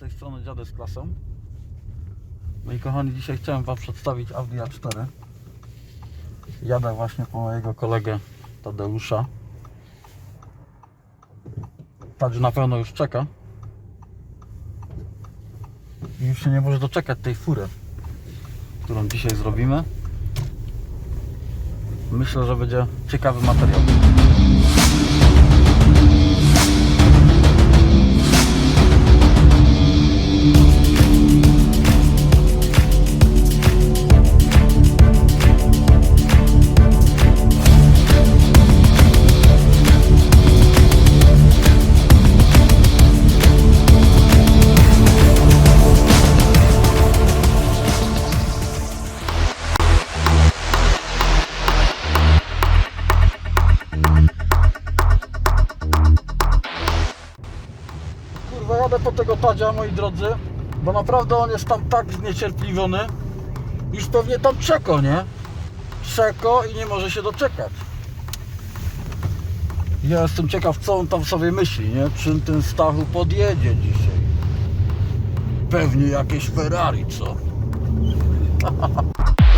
tej strony dziady z klasą. No i kochani, dzisiaj chciałem Wam przedstawić Audi A4. Jadę właśnie po mojego kolegę Tadeusza. Tadzi na pewno już czeka. I już się nie może doczekać tej fury, którą dzisiaj zrobimy. Myślę, że będzie ciekawy materiał. Moi drodzy, bo naprawdę on jest tam tak zniecierpliwiony, już pewnie tam czeko, nie? Czeko i nie może się doczekać. Ja jestem ciekaw, co on tam sobie myśli, nie? Czym ten Stachu podjedzie dzisiaj? Pewnie jakieś Ferrari, co?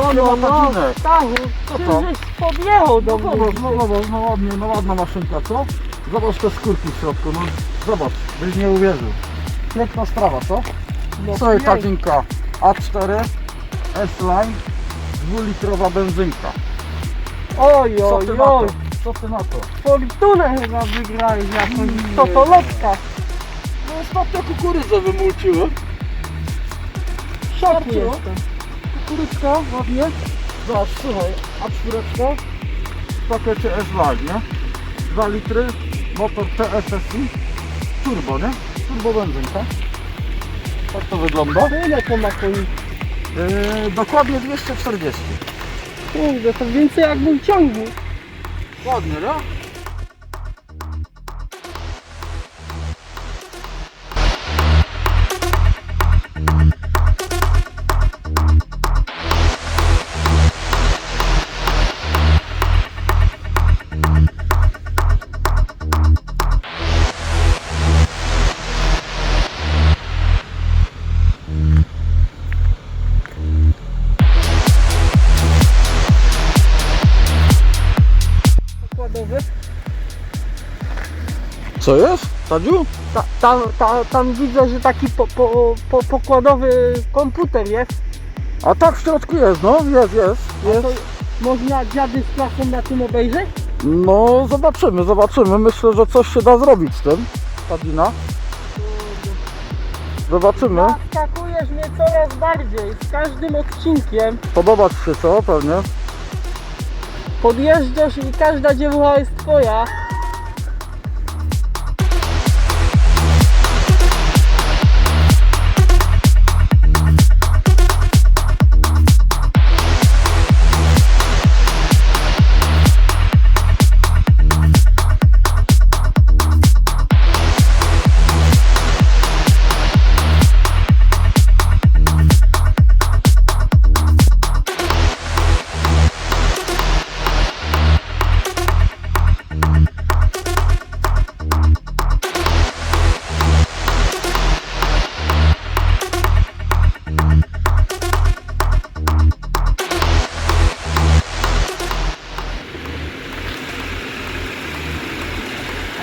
No, no, no. Stachu, Co to? żeś podjechał do No mnie. zobacz, no zobacz, no ładnie, no ładna maszynka, co? Zobacz te skórki w środku, no zobacz, byś nie uwierzył. Piękna sprawa, co? No, Słuchaj, pięknie. Tadzinka, A4, S-Line, dwulitrowa benzynka. Oj, Co oj, ty na to? oj, Co ty na to? fortunę chyba wygrałeś jakąś, Nie. to to lotka. No ostatnio kukurydzę wymulciłem. Szoku Starczyło? jestem. Kukurydzka, ładnie. Zobacz, słuchaj, A4 w pakiecie S-Line, nie? 2 litry, motor TSSI, turbo, nie? Turbo benzynka. Tak to wygląda. Ile to ma koni? Yy, dokładnie 240. Kurde, to więcej jak mój ciągnik. Ładnie, no? Co jest, Tadziu? Ta, tam, ta, tam widzę, że taki po, po, po, pokładowy komputer jest. A tak w środku jest, no, jest, jest, jest. można dziady z klasą na tym obejrzeć? No, zobaczymy, zobaczymy. Myślę, że coś się da zrobić z tym, Tadzina. Zobaczymy. Zaskakujesz mnie coraz bardziej. Z każdym odcinkiem Podoba Ci się co, pewnie. podjeżdżasz i każda dziewucha jest twoja.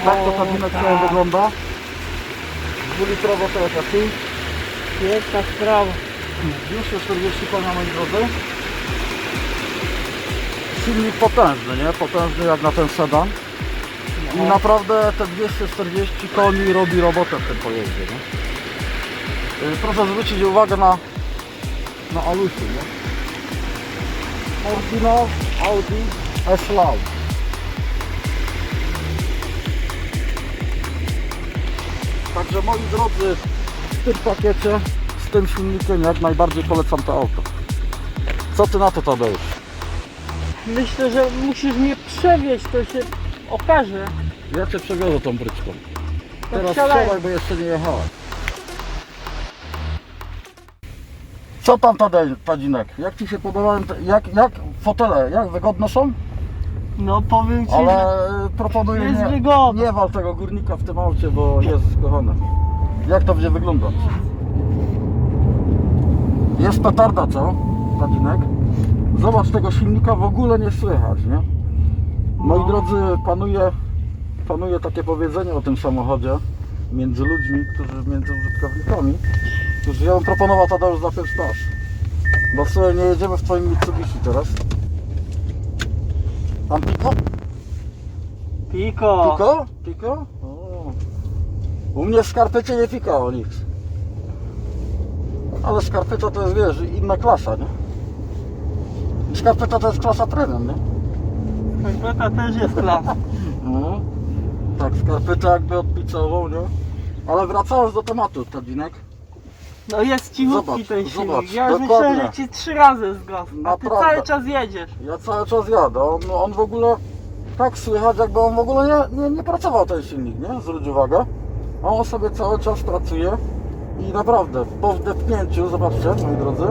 Tak to tak. dzisiaj wygląda. Dwulitrowo TSSI. Piękna sprawa. 240 koni, moi drodzy. Silnik potężny, nie? Potężny jak na ten sedan. I naprawdę te 240 koni robi robotę w tym pojeździe, nie? Y, Proszę zwrócić uwagę na, na alusy, nie? Oryginał Audi S-Line. Także moi drodzy, w tym pakiecie, z tym silnikiem jak najbardziej polecam to auto. Co ty na to Tadeusz? Myślę, że musisz mnie przewieźć, to się okaże. Ja cię przewiozę tą bryczką. Teraz wsiadaj. bo jeszcze nie jechałeś. Co tam Tadej, Tadzinek? Jak Ci się podobają, te- jak, jak fotele, jak wygodne są? No powiem ci, Ale że proponuję jest nie, nie wal tego górnika w tym aucie, bo jest kochane. Jak to będzie wyglądać? Jest petarda, co? Tadzinek? Zobacz, tego silnika w ogóle nie słychać, nie? Moi No. drodzy, panuje, panuje takie powiedzenie o tym samochodzie między ludźmi, którzy, między użytkownikami, którzy ja bym proponował Tadeusz za pierwszy raz. Bo słuchaj, nie jedziemy w twoim Mitsubishi teraz. Tam piko? Piko. Piko? Piko? O. U mnie w skarpecie nie pikało nic. Ale skarpeta to jest, wiesz, inna klasa, nie? Skarpeta to jest klasa premium, nie? Skarpeta też jest klasa. No. Tak, skarpeta jakby odpicował, nie? Ale wracając do tematu, Tadinek. No jest cichutki Zobacz, ten silnik. zobacz, ja już dokładnie. że ci trzy razy zgasł. A ty Naprawdę. cały czas jedziesz. Ja cały czas jadę. On, on w ogóle tak słychać, jakby on w ogóle nie, nie, nie pracował ten silnik, nie? Zwróć uwagę. A on sobie cały czas pracuje i naprawdę po wdepnięciu, zobaczcie moi drodzy,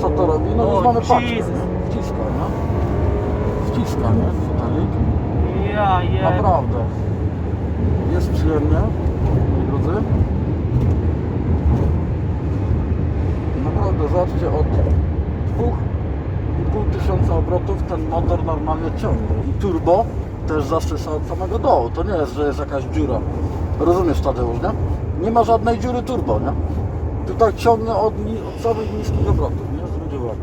co to robi. No O, już mamy paczkę, Jesus. nie? Wciska, nie? Wciska, nie? Fotelik. Ja je. Naprawdę. Jest przyjemnie, moi drodzy. Naprawdę, zobaczcie, od 2,5 tysiąca obrotów ten ciągnie. I turbo też zasysa od samego dołu. To nie jest, że jest jakaś dziura. Rozumiesz, Tadeusz, nie? Nie ma żadnej dziury turbo, nie? Tutaj ciągnie od, od samych niskich obrotów, nie? Zwróć uwagę.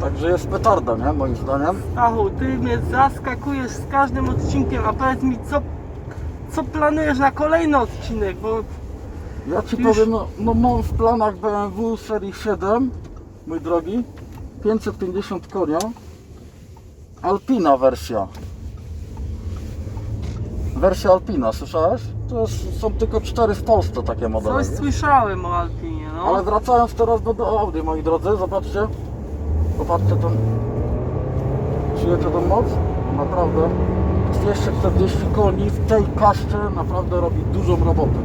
Także jest petarda, nie? Moim zdaniem. Stachu, ty mnie zaskakujesz z każdym odcinkiem, a powiedz mi co, co planujesz na kolejny odcinek, bo Ja Ci Już- powiem, no, no mam w planach BMW serii 7, mój drogi, 550 konia, Alpina wersja. Wersja Alpina, słyszałeś? To jest, są tylko cztery w Polsce takie modele. coś słyszałem o Alpinie, no. Ale wracając teraz do, do Audi, moi drodzy, zobaczcie. Popatrzcie ten. Czujecie tą moc? Naprawdę. 240 koni w tej kaszcze naprawdę robi dużą robotę.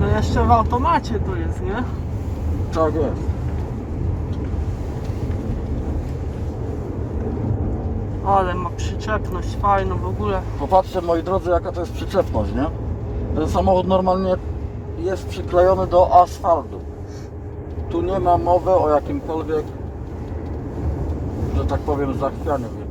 No jeszcze w automacie to jest, nie? Tak jest. Ale ma przyczepność fajną w ogóle. Popatrzcie moi drodzy jaka to jest przyczepność, nie? Ten samochód normalnie jest przyklejony do asfaltu. Tu nie ma mowy o jakimkolwiek, że tak powiem, zachwianiu